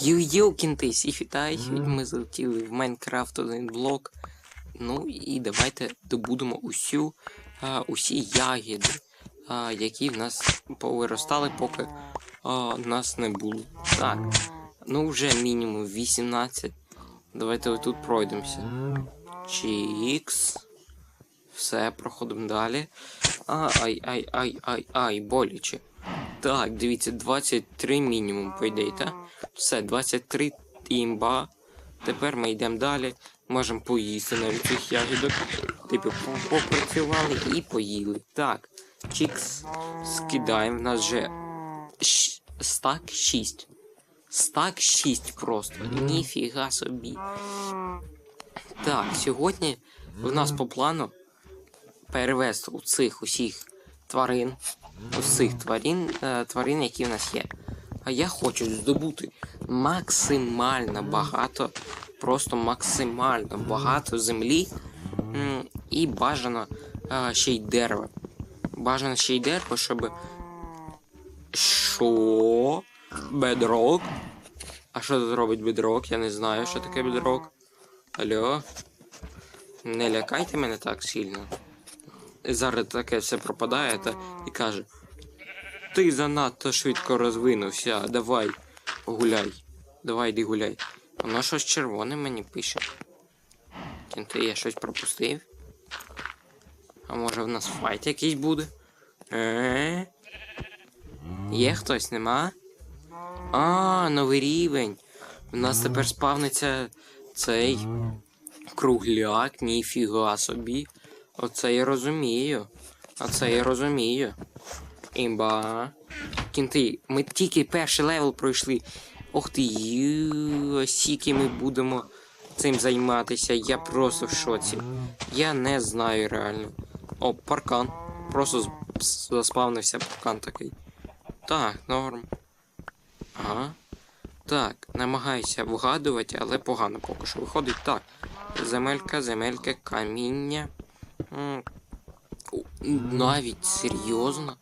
Йо-йо, кінти, всіх вітаю. Сьогодні ми залетіли в Майнкрафт один блок. Ну і давайте добудемо усю, а, усі ягіди, а, які в нас повиростали, поки а, нас не було. Так, ну вже мінімум 18. Давайте отут пройдемося. Чікс. Все, проходимо далі. Ай, ай, ай, ай, ай, боляче. Так, дивіться, 23 мінімум, по ідеї, так? Все, 23 імба. Тепер ми йдемо далі. Можемо поїсти навіть цих ягідок. Типу, попрацювали і поїли. Так, чікс. Скидаємо. В нас вже щ- стак 6. Стак 6 просто. Ніфіга собі. Так, сьогодні в нас по плану перевести у цих усіх тварин, усіх тварин, е, тварин, які в нас є. А я хочу здобути максимально багато, просто максимально багато землі і бажано е, ще й дерева. Бажано ще й дерево, щоб. Що? Бедрок? А що тут робить бедрок? Я не знаю, що таке бедрок. Алло? Не лякайте мене так сильно. Зараз таке все пропадає та і каже: Ти занадто швидко розвинувся, давай гуляй. Давай йди гуляй. Воно щось червоне мені пише. Кінти, я щось пропустив. А може в нас файт якийсь буде? Е? Є хтось, нема? А, новий рівень. У нас тепер спавниться цей кругляк, ніфіга собі. Оце я розумію. Оце я розумію. Імба. Кінти, ми тільки перший левел пройшли. Ох ти, ю, скільки ми будемо цим займатися. Я просто в шоці. Я не знаю реально. О, паркан. Просто заспавнився паркан такий. Так, норм. Ага. Так, намагаюся вгадувати, але погано поки що виходить. Так. Земелька, земелька, каміння. Навіть серйозно.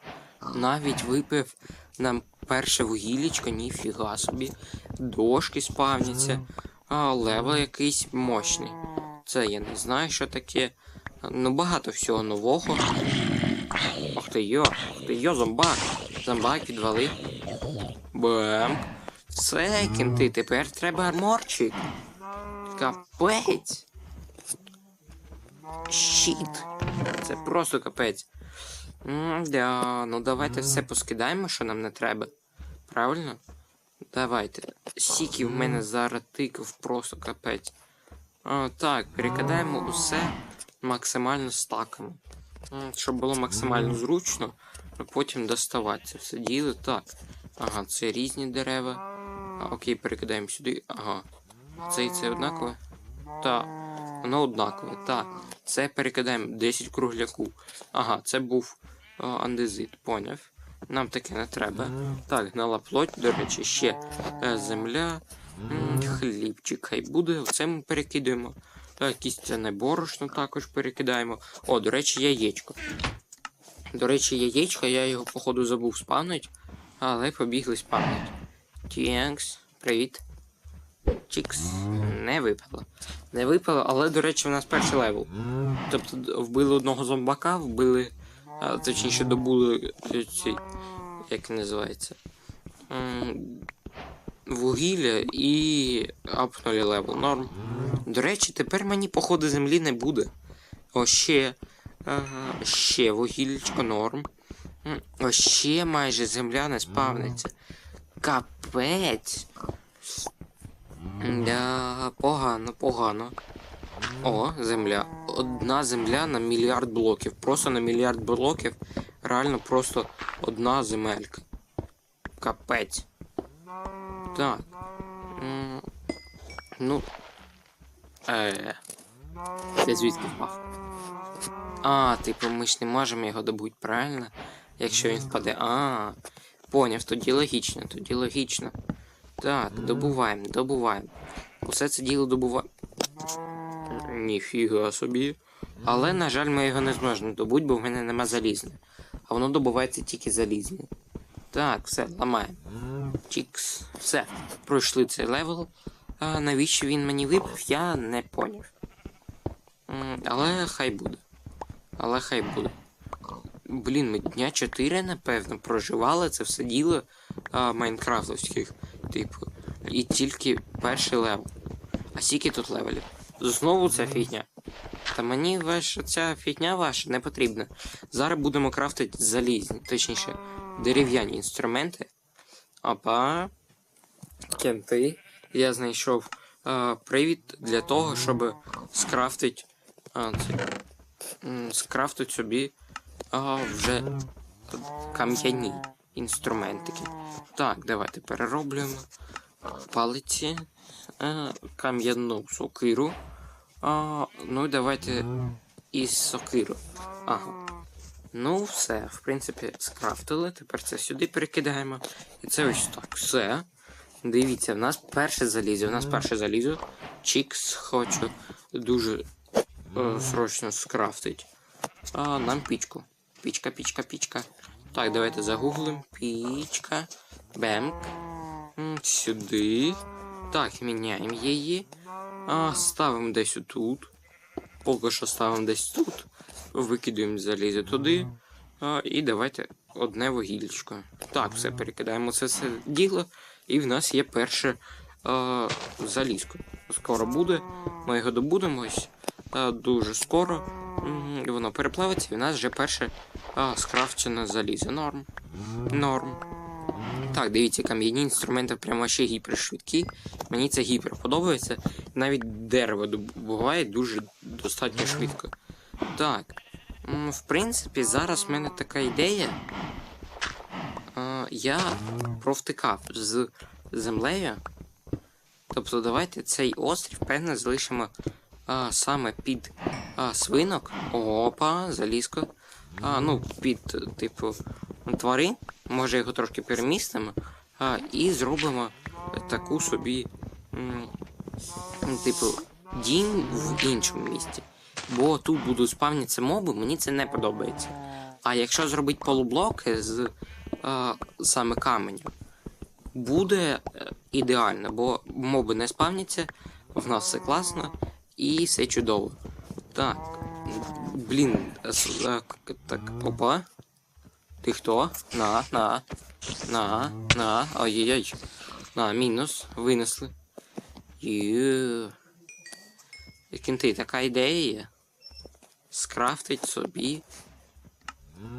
Навіть випив нам перше вугіллячко, ніфіга собі. Дошки спавняться. А левел якийсь мощний. Це я не знаю, що таке. Ну багато всього нового. Ох ти йо, ох ти йо, зомбак. Зомбак відвали. Бемк. Все, кінти, тепер треба арморчик. Капець. Щіт. Це просто капець. да, ну давайте все поскидаємо, що нам не треба. Правильно? Давайте. Сіки в мене зараз тикав просто капець. А, так, перекидаємо усе максимально стаками. Щоб було максимально зручно, потім доставати це все діло. Так. Ага, це різні дерева. А, окей, перекидаємо сюди. Ага. Це і це однакове? Так. Воно однакове. Так. Це перекидаємо 10 кругляку. Ага, це був а, андезит, поняв. Нам таке не треба. Так, гнала плоть, до речі, ще е, земля, хлібчик. Хай буде. Це ми перекидаємо. Так, якісь це не борошно також перекидаємо. О, до речі, яєчко. До речі, яєчко, я його, походу, забув спавнити, але побігли спавнити. Тінкс, привіт. Чікс. Не випало. Не випало, але, до речі, в нас перший левел. Тобто вбили одного зомбака, вбили. А, точніше, добули е, ці. Як називається? Вугілля і апнули левел. Норм. До речі, тепер мені походу землі не буде. О, ще. Ага, ще вугіллячко норм. О, ще майже земля не спавниться. Капець. Да, погано, погано. О, земля. Одна земля на мільярд блоків. Просто на мільярд блоків. Реально просто одна земелька. Капець. Так. Ну. Е. Я звідки впав? А, типу, ми ж не можемо його добути, правильно? Якщо він впаде. А, поняв, тоді логічно, тоді логічно. Так, добуваємо, добуваємо. Усе це діло добуваємо. Ніфіга собі. Але, на жаль, ми його не зможемо добути, бо в мене нема залізне. А воно добувається тільки залізне. Так, все, ламаємо. Чікс. Все, пройшли цей левел. А навіщо він мені випав, я не поняв. Але хай буде. Але хай буде. Блін, ми дня 4, напевно, проживали це все діло а, майнкрафтовських, типу. І тільки перший левел. А скільки тут левелів? Знову ця фігня. Та мені ваша ця фігня ваша не потрібна. Зараз будемо крафтити залізні, точніше, дерев'яні інструменти. Опа. Кенти. Я знайшов а, привід для того, щоб скрафтити. А, це, скрафтити собі а, вже кам'яні інструментики. Так, давайте перероблюємо палиці, кам'яну сокиру. А, ну давайте із сокиру. Ага. Ну, все, в принципі, скрафтили. Тепер це сюди перекидаємо. І це ось так. Все. Дивіться, в нас перше залізо. У нас перше залізо. Чікс хочу дуже е, срочно скрафтить. А, нам пічку. Пічка, пічка, пічка. Так, давайте загуглим. Пічка. Бемк. Сюди. Так, міняємо її. А, ставимо десь отут. Поки що ставимо десь тут. Викидаємо залізо туди. А, і давайте одне вугілечко. Так, все, перекидаємо це все діло. І в нас є перше а, залізко. Скоро буде. Ми його добудемо ось. А, дуже скоро. М, Воно переплавиться, і в нас вже перше а, скрафчене залізо. Норм. Норм. Так, дивіться, кам'яні інструменти прямо ще гіпершвидкі. Мені це гіпер подобається. Навіть дерево добуває дуже достатньо швидко. Так. В принципі, зараз в мене така ідея. Я провтикав з землею. Тобто, давайте цей острів, певно, залишимо а, саме під а, свинок. Опа, залізко. А, ну, під, типу, тварин. Може його трошки перемістимо. А, і зробимо таку собі. м, Типу, дім в іншому місці. Бо тут будуть спавнитися моби, мені це не подобається. А якщо зробити полублоки з а, саме каменю, буде е, ідеально, бо моби не спавняться, в нас все класно і все чудово. Так. Блін, так, опа. Ти хто? На, на, на, на, ай-яй-яй. На, мінус, винесли. Є. Кінти, така ідея є. Скрафтить собі.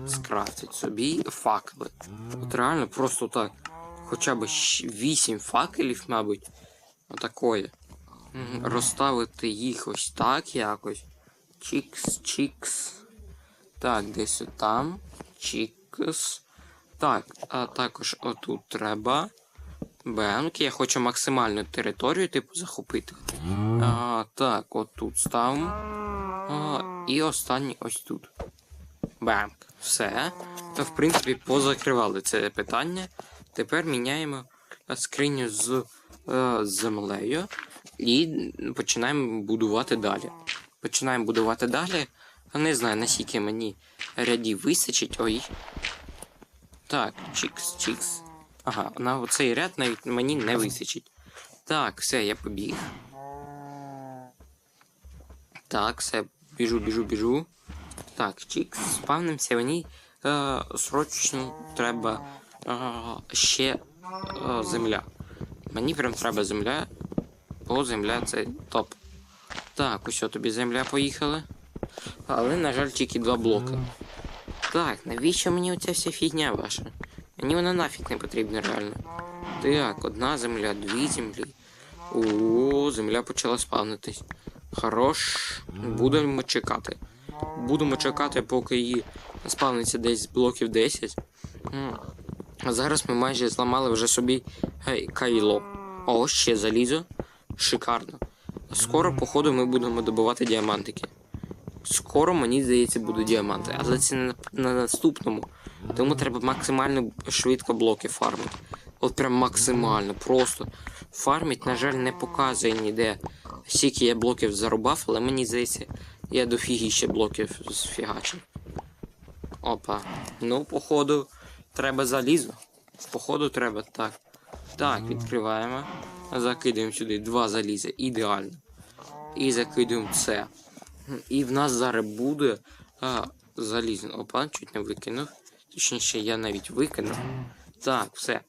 Скрафтить собі факели. От реально просто так. Хоча б 8 факелів, мабуть. Отакої. Розставити їх ось так якось. Чікс, чікс. Так, десь там. Чікс. Так, а також отут треба. Бенк. Я хочу максимальну територію, типу, захопити. А, так, отут ставимо. А, і останній ось тут. Бенк. Все. Та, в принципі, позакривали це питання. Тепер міняємо скриню з е, землею і починаємо будувати далі. Починаємо будувати далі. Не знаю, наскільки мені рядів вистачить. Ой. Так, чікс, чікс. Ага, на оцей ряд навіть мені не вистачить. Так, все, я побіг. Так, все, біжу, біжу, біжу. Так, чікс, спавнимося, мені е, срочно треба е, ще е, земля. Мені прям треба земля, бо земля це топ. Так, ось тобі земля поїхала. Але, на жаль, тільки два блоки. Так, навіщо мені оця вся фігня ваша? Мені вона нафіг не потрібна реально. Так, одна земля, дві землі. О, земля почала спавнитись. Хорош. Будемо чекати. Будемо чекати, поки її спавниться десь блоків 10. А зараз ми майже зламали вже собі гей, кайло. О, ще залізо. Шикарно. Скоро, походу, ми будемо добувати діамантики. Скоро, мені здається, будуть діаманти, але це на, на наступному. Тому треба максимально швидко блоки фармити. От прям максимально, просто. Фармить, на жаль, не показує ніде. Скільки я блоків зарубав, але мені здається, я дофігіще блоків зфігачив. Опа. Ну, походу, треба залізо. Походу треба так. Так, відкриваємо. Закидаємо сюди два заліза. Ідеально. І закидаємо це. І в нас зараз буде а, залізний. Опа, чуть не викинув. Точніше, я навіть викинув. Так, все.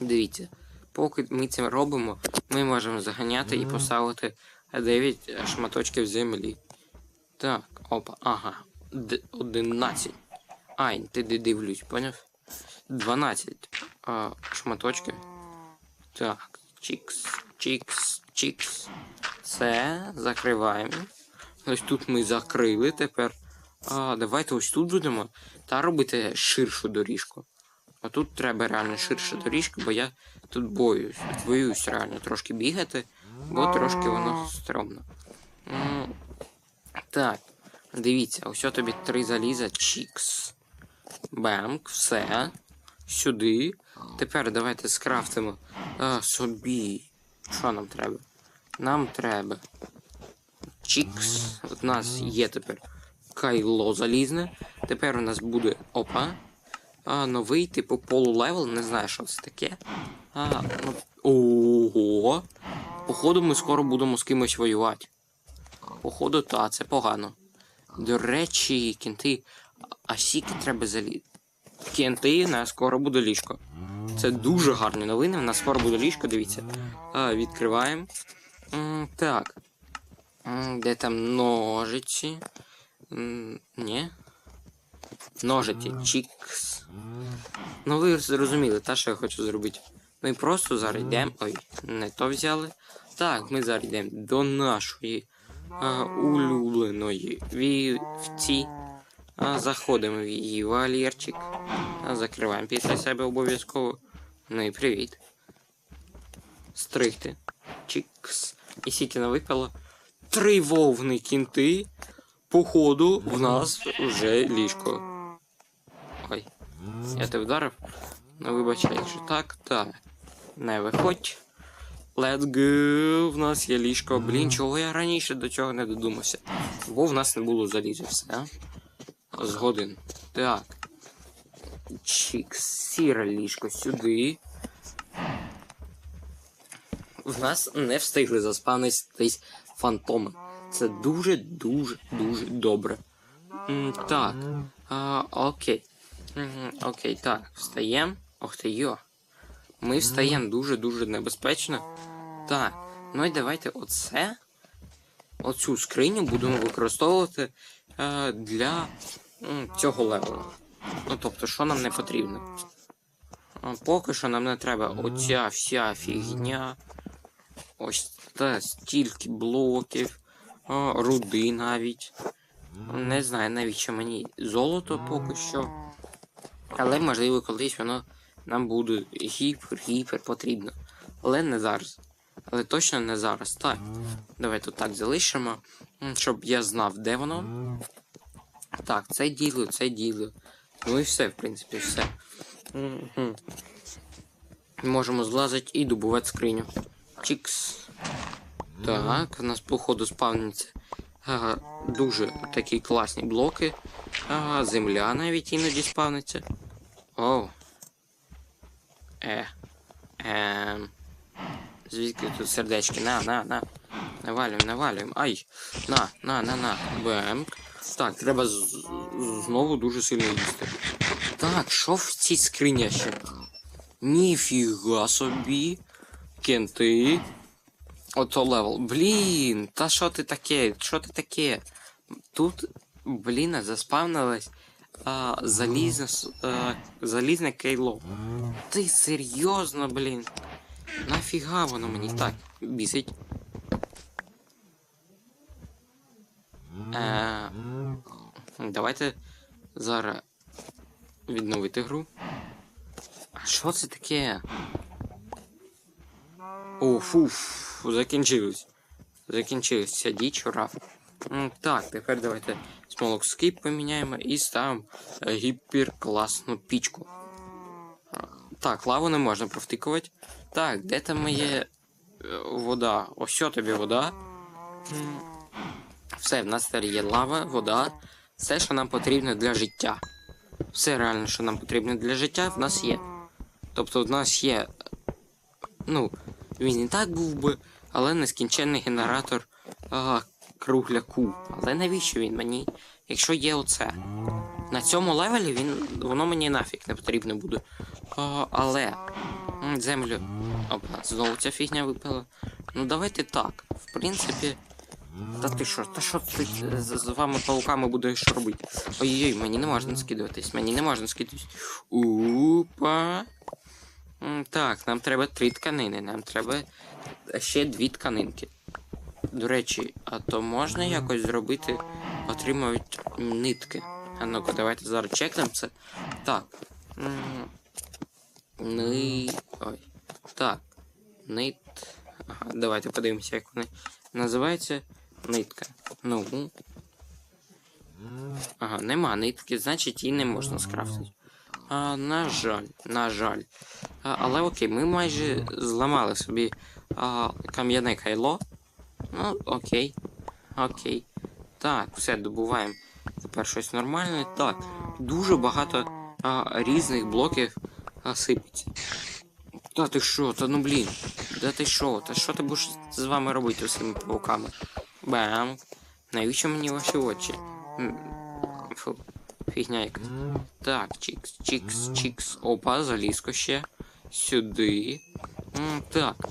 Дивіться. Поки ми це робимо, ми можемо заганяти і поставити 9 шматочків землі. Так, опа, ага. Д- 11. Ай, ти дивлюсь, поняв? 12 а, шматочків. Так, чікс, чікс, чікс. Все, закриваємо. Ось тут ми закрили тепер. А, давайте ось тут будемо та робити ширшу доріжку. А тут треба реально ширша доріжка, бо я тут боюсь. Боюсь реально трошки бігати, бо трошки воно стрьомно. М, Так, дивіться, ось тобі три заліза, чікс. Бемк, все. Сюди. Тепер давайте скрафтимо а, собі. Що нам треба? Нам треба. Чікс. От у нас є тепер кайло залізне. Тепер у нас буде опа. А, новий, типу, полулевел, не знаю, що це таке. А, ну, ого. Походу, ми скоро будемо з кимось воювати. Походу, та, це погано. До речі, кінти. А сіки треба залі. Кінти, на скоро буде ліжко. Це дуже гарні новини. У нас скоро буде ліжко, дивіться. А, відкриваємо. Так. Де там ножиці? Ні. Ножиці. Чікс. Ну ви зрозуміли, та що я хочу зробити. Ми просто зараз йдемо. Ой, не то взяли. Так, ми зараз йдемо до нашої а, улюбленої вівці. А, заходимо в її вольєрчик. Закриваємо після себе обов'язково. Ну і привіт. Стригти. Чікс. І сікіна випало. Три вовни кінти. Походу, в нас вже ліжко. Ой. Я тебе вдарив? Ну вибачай, якщо так, так. Не виходь. Let's go. В нас є ліжко. Блін, чого я раніше до цього не додумався? Бо в нас не було заліза, все. Згоден. Так. Чікс, сіре ліжко сюди. В нас не встигли заспавнитись фантоми. Це дуже, дуже, дуже добре. Так. А, окей. Окей, так, встаємо. Ох ти йо. Ми встаємо дуже-дуже небезпечно. Так, ну і давайте оце. Оцю скриню будемо використовувати е, для цього левелу. Ну тобто, що нам не потрібно. Поки що нам не треба оця вся фігня. Ось та стільки блоків, руди навіть. Не знаю, навіщо мені золото поки що. Але можливо колись воно нам буде гіпер-гіпер потрібно. Але не зараз. Але точно не зараз. Так. Давай тут так залишимо, щоб я знав, де воно. Так, це діло, це діло. Ну і все, в принципі, все. Мгм. Можемо злазити і добувати скриню. Чікс. Так, у нас походу спавняться а, дуже такі класні блоки. А, земля навіть іноді спавниться. Оу. Е. Ем. Звідки тут сердечки? На, на, на. Навалюємо, навалюємо. Ай! На, на, на, на. Бемк. Так, треба знову дуже сильно їсти. Так, що в цій скрині ще? Ніфіга собі. Кенти. Ото левел. Блін, та що ти таке? Що ти таке? Тут, блін, заспавнилось а, залізне, а, залізне кейло. Ти серйозно, блін? Нафіга воно мені так бісить? Е, давайте зараз відновити гру. А що це таке? О, фуф, закінчилось. Закінчилась ця діч, ура. Так, тепер давайте смолок скіп поміняємо і ставимо е, гіперкласну пічку. Так, лаву не можна провтикувати. Так, де там моє е, вода? Ось тобі вода. Все, в нас тепер є лава, вода. Все, що нам потрібно для життя. Все реально, що нам потрібно для життя, в нас є. Тобто в нас є. Ну, він і так був би, але нескінченний генератор а, кругляку. Але навіщо він мені? Якщо є оце. На цьому левелі він, воно мені нафіг не потрібно буде. А, але землю. Опа, знову ця фігня випала. Ну давайте так. В принципі. Та ти що, та що ти з, з вами пауками будеш робити? Ой-ой, мені не можна скидуватись, мені не можна скидуватись. Упа. Так, нам треба три тканини, нам треба ще дві тканинки. До речі, а то можна якось зробити, отримують нитки. А ну-ка, давайте зараз чекнемо це. Так. Ни. Ой. Так. Нит. Ага, давайте подивимося, як вони називаються. Нитка. Ну. Ага, нема нитки, значить її не можна скрафтити. А, на жаль, на жаль. А, але окей, ми майже зламали собі а, кам'яне кайло. Ну, окей. Окей. Так, все, добуваємо. Тепер щось нормальне. Так, дуже багато а, різних блоків а, сипеться. Та ти що, та ну блін. Да ти що? Та що ти будеш з вами робити цими пауками? Бам. Навіщо мені ваші очі? Фу, фігня якась. Так, чікс, чікс, чікс. Опа, залізко ще. Сюди. Так.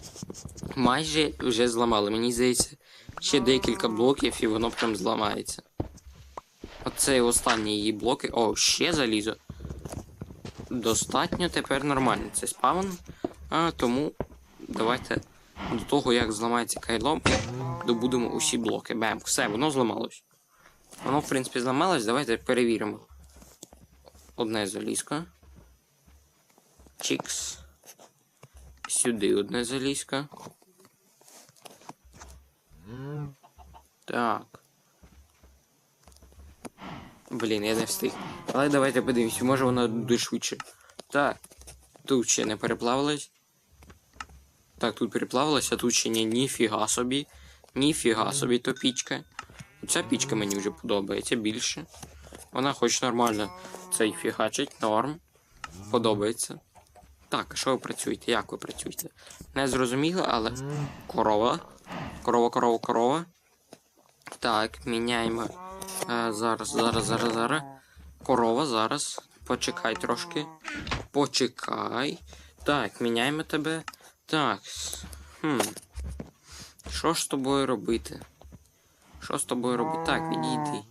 Майже вже зламали. Мені здається, ще декілька блоків і воно прям зламається. Оце останні її блоки. О, ще залізо. Достатньо тепер нормально. Це спавн. А тому давайте до того, як зламається кайло, добудемо усі блоки. Бем, все, воно зламалось. Воно, в принципі, зламалось. Давайте перевіримо. Одне залізко. Чікс. Сюди одне залізко. Так. Блін, я не встиг. Але давайте подивимось, може воно буде швидше. Так. Тут ще не переплавилось. Так, тут переплавилось, а тут ще ні, ніфіга собі. Ніфіга собі то пічка. Ця пічка мені вже подобається більше. Вона хоч нормально цей фігачить, норм. Подобається. Так, а що ви працюєте? Як ви працюєте? Не зрозуміло, але. Корова. Корова, корова, корова. Так, міняємо. Е, зараз, зараз, зараз, зараз. Корова, зараз. Почекай трошки. Почекай. Так, міняємо тебе. Так. Хм. Що ж з тобою робити? Що з тобою робити? Так, відійди.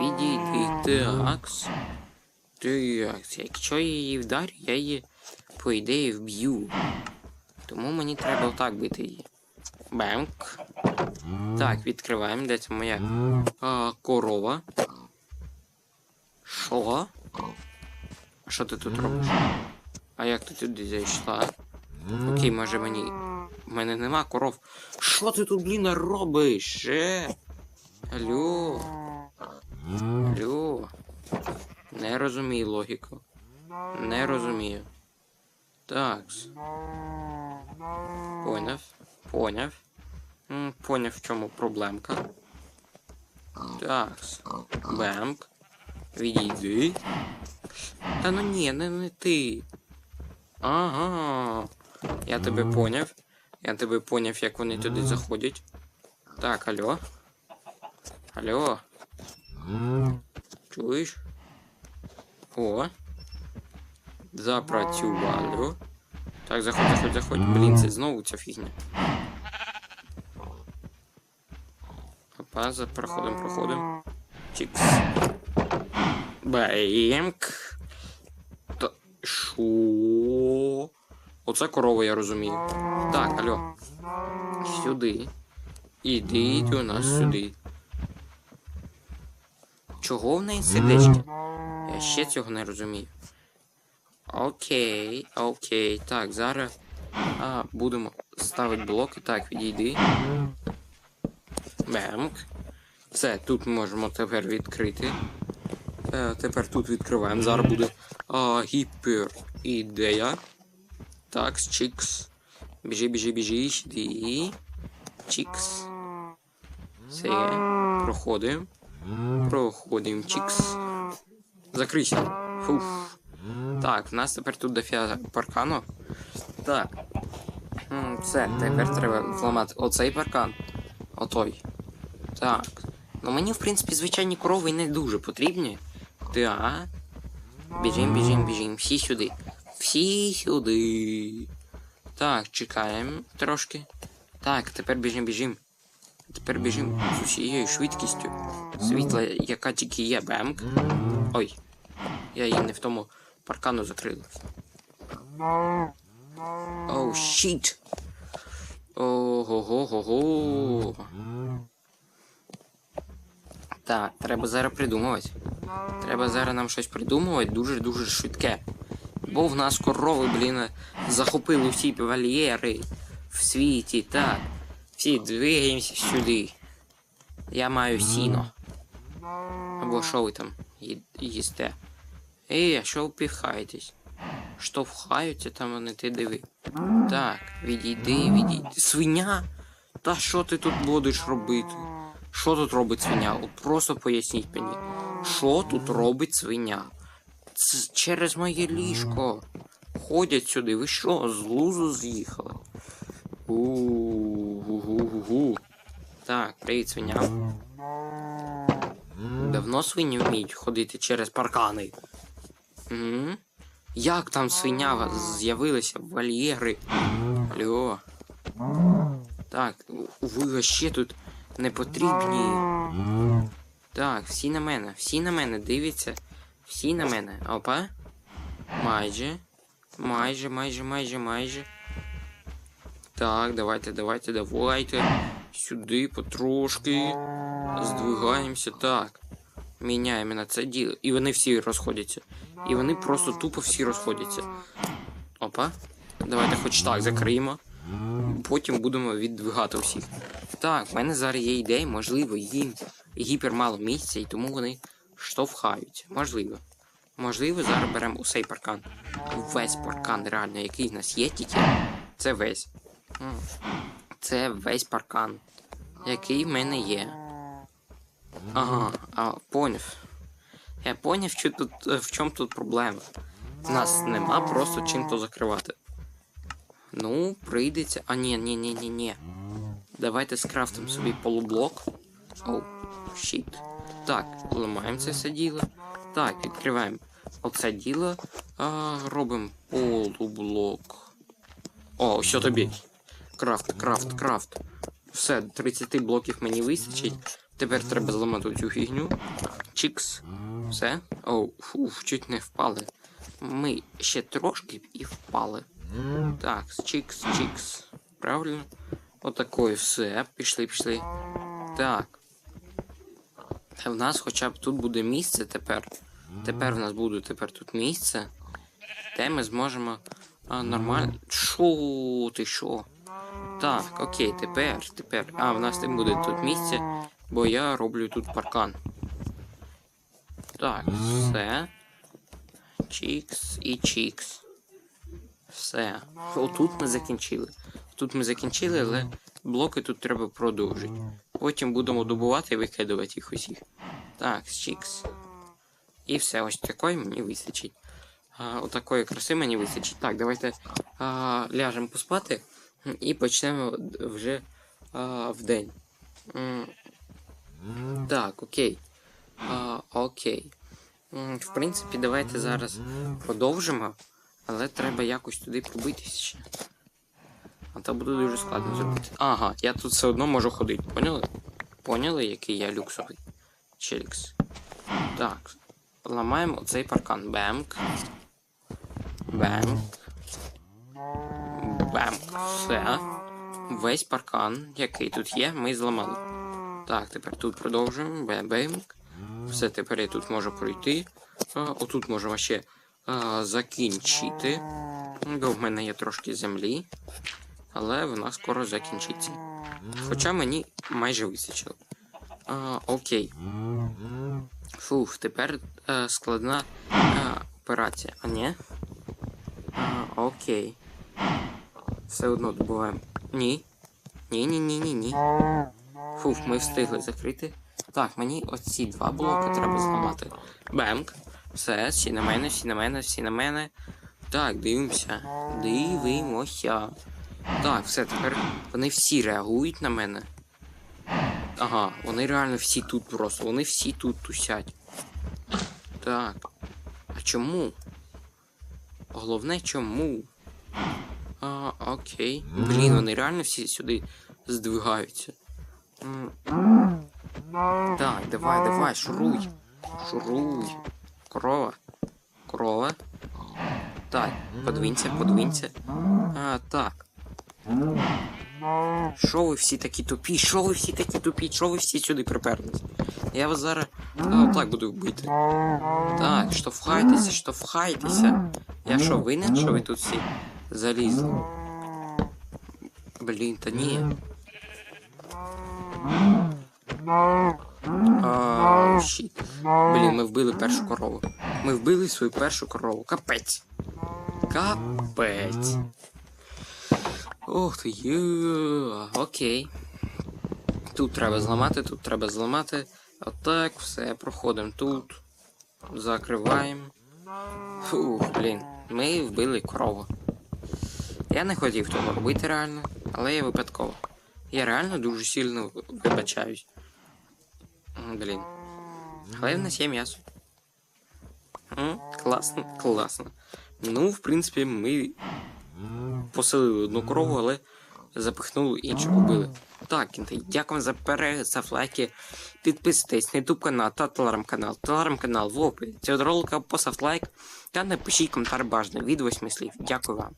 Відійди. Такс. Так, якщо я її вдарю, я її, по ідеї, вб'ю. Тому мені треба отак бити її. Бемк. Так, відкриваємо. Де це моя а, корова? Що? А що ти тут робиш? А як ти туди зайшла? Окей, може мені. У мене нема коров. Що ти тут, блін, робиш? Е? Алло. Алло. Не розумію логіку. Не розумію. Такс. Поняв. Поняв. Поняв, в чому проблемка. Такс. Бемк. Відійди. Та ну ні, не, не ти. Ага. Я тебе поняв. Я тебе поняв, як вони туди заходять. Так, алло. Алло. Чуєш? О. Запрацювало. Так, заходь, заходь, заходь. Блін, це знову ця фігня. Опа, за проходом, проходом. Чікс. Баємк. Та шо? Оце корова, я розумію. Так, алло. Сюди. Ідіть у нас сюди. Чого в неї сердечки? Я ще цього не розумію. Окей, окей. Так, зараз а, будемо ставити блоки. Так, відійди. Бемк. Все, тут ми можемо тепер відкрити. Е, тепер тут відкриваємо. Зараз буде а, гіпер ідея. Так, чікс. Біжи, біжи, біжи, сюди. Чікс. Все. Проходимо. Проходимо. Чікс. Закрийся. Фуф. Так, в нас тепер тут дофіга паркану. Так. Все, тепер треба зламати оцей паркан. Отой. Так. Ну мені, в принципі, звичайні корови не дуже потрібні. Так. Біжим, біжим, біжим. Всі сюди. Всі сюди. Так, чекаємо трошки. Так, тепер біжим, біжим. Тепер біжим з усією швидкістю. Світла, яка тільки є, бемк. Ой. Я її не в тому паркану закрила. Оу, щіт. Ого-го-го-го. Так, треба зараз придумувати. Треба зараз нам щось придумувати дуже-дуже швидке. Бо в нас корови, блін, захопили всі вольєри в світі, так. Всі двигаємося сюди. Я маю сіно. Або що ви там їсте? Ей, а що ви піхаєтесь? Штовхаються там вони, ти диви. Так, відійди, відійди. Свиня? Та що ти тут будеш робити? Що тут робить свиня? От просто поясніть мені. Що тут робить свиня? Це через моє ліжко. Ходять сюди. Ви що, з лузу з'їхали? У-гу-гу-гу. Так, привіт, свиня. Давно свині вміють ходити через паркани. М? Як там свиня з'явилася в вольєри? Алло. Так, ви ще тут не потрібні. Так, всі на мене, всі на мене, дивіться. Всі на мене. Опа. Майже. Майже, майже, майже, майже. Так, давайте, давайте, давайте. Сюди потрошки. Здвигаємося. Так. Міняємо на це діло. І вони всі розходяться. І вони просто тупо всі розходяться. Опа. Давайте хоч так закриємо. Потім будемо віддвигати всіх. Так, в мене зараз є ідея, можливо, їм гіпер мало місця, і тому вони штовхають. Можливо. Можливо, зараз беремо усей паркан. Весь паркан, реально, який в нас є тільки. Це весь. Це весь паркан, який в мене є. Ага, а, поняв. Я поняв, що тут, е, в чому тут проблема. В нас нема просто чим то закривати. Ну, прийдеться. А ні, ні, ні, ні, ні. Давайте скрафтимо собі полублок. Оу, щіт. Так, ламаємо це все діло. Так, відкриваємо оце діло. А, робимо полублок. О, що тобі? Крафт, крафт, крафт. Все, 30 блоків мені вистачить. Тепер треба зламати цю фігню. Чікс. Все. Оу, фуф, чуть не впали. Ми ще трошки і впали. Так, чікс, чікс. Правильно? Отакої все. Пішли, пішли. Так. Та в нас хоча б тут буде місце тепер. Тепер в нас буде тепер тут місце. Де ми зможемо а, нормально. Шо ти що? Так, окей, тепер, тепер. А, в нас не буде тут місця, бо я роблю тут паркан. Так, все. Чікс і чікс. Все. Отут ми закінчили. Тут ми закінчили, але блоки тут треба продовжити. Потім будемо добувати і викидувати їх усіх. Так, чікс. І все, ось такої мені вистачить. А, отакої краси мені вистачить. Так, давайте а, ляжемо поспати і почнемо вже а, в день. Так, окей. А, окей. В принципі, давайте зараз продовжимо, але треба якось туди пробитися ще. А то буде дуже складно зробити. Ага, я тут все одно можу ходити, поняли? Поняли, який я люксовий? Челікс. Так. Ламаємо оцей паркан. Бемк. Бемк. Бемк. Все. Весь паркан, який тут є, ми зламали. Так, тепер тут продовжуємо. Бемк. Все, тепер я тут можу пройти. Отут можемо ще а, закінчити. Бо в мене є трошки землі. Але вона скоро закінчиться. Хоча мені майже вистачило. А, окей. Фух, тепер е, складна е, операція. А ні? А, окей. Все одно добуваємо. Ні. Ні, ні, ні, ні, ні. Фух, ми встигли закрити. Так, мені оці два блоки треба зламати. Бемк. Все, всі на мене, всі на мене, всі на мене. Так, дивимося. Дивимося. Так, все, тепер вони всі реагують на мене. Ага, вони реально всі тут просто. Вони всі тут тусять. Так. А чому? Головне чому? А, окей. Блін, вони реально всі сюди здвигаються. Так, давай, давай, шуруй. Шуруй. Корова. Корова. Так, подвинься, подвинься. А, так. Що ви всі такі тупі? Що ви всі такі тупі? Що ви всі сюди приперлись? Я вас зараз а, отак буду вбити. Так, штовхайтеся, штовхайтеся. Я що, винен, що ви тут всі залізли? Блін, та ні. А, щіт. Блін, ми вбили першу корову. Ми вбили свою першу корову. Капець. Капець. Ох ти є. Окей. Тут треба зламати, тут треба зламати. Отак, все, проходимо тут. Закриваємо. Фух, блін. Ми вбили корову. Я не хотів того робити реально, але я випадково. Я реально дуже сильно вибачаюсь. Блін. Але в нас є м'ясо. Класно, класно. Ну, в принципі, ми поселили одну корову, але запихнули іншу побили. Так, кінти, дякую за перегляд, за лайки. Підписуйтесь на YouTube канал та телеграм-канал. Телеграм-канал в описі цього ролика, поставте лайк та напишіть коментар бажаний від восьми слів. Дякую вам.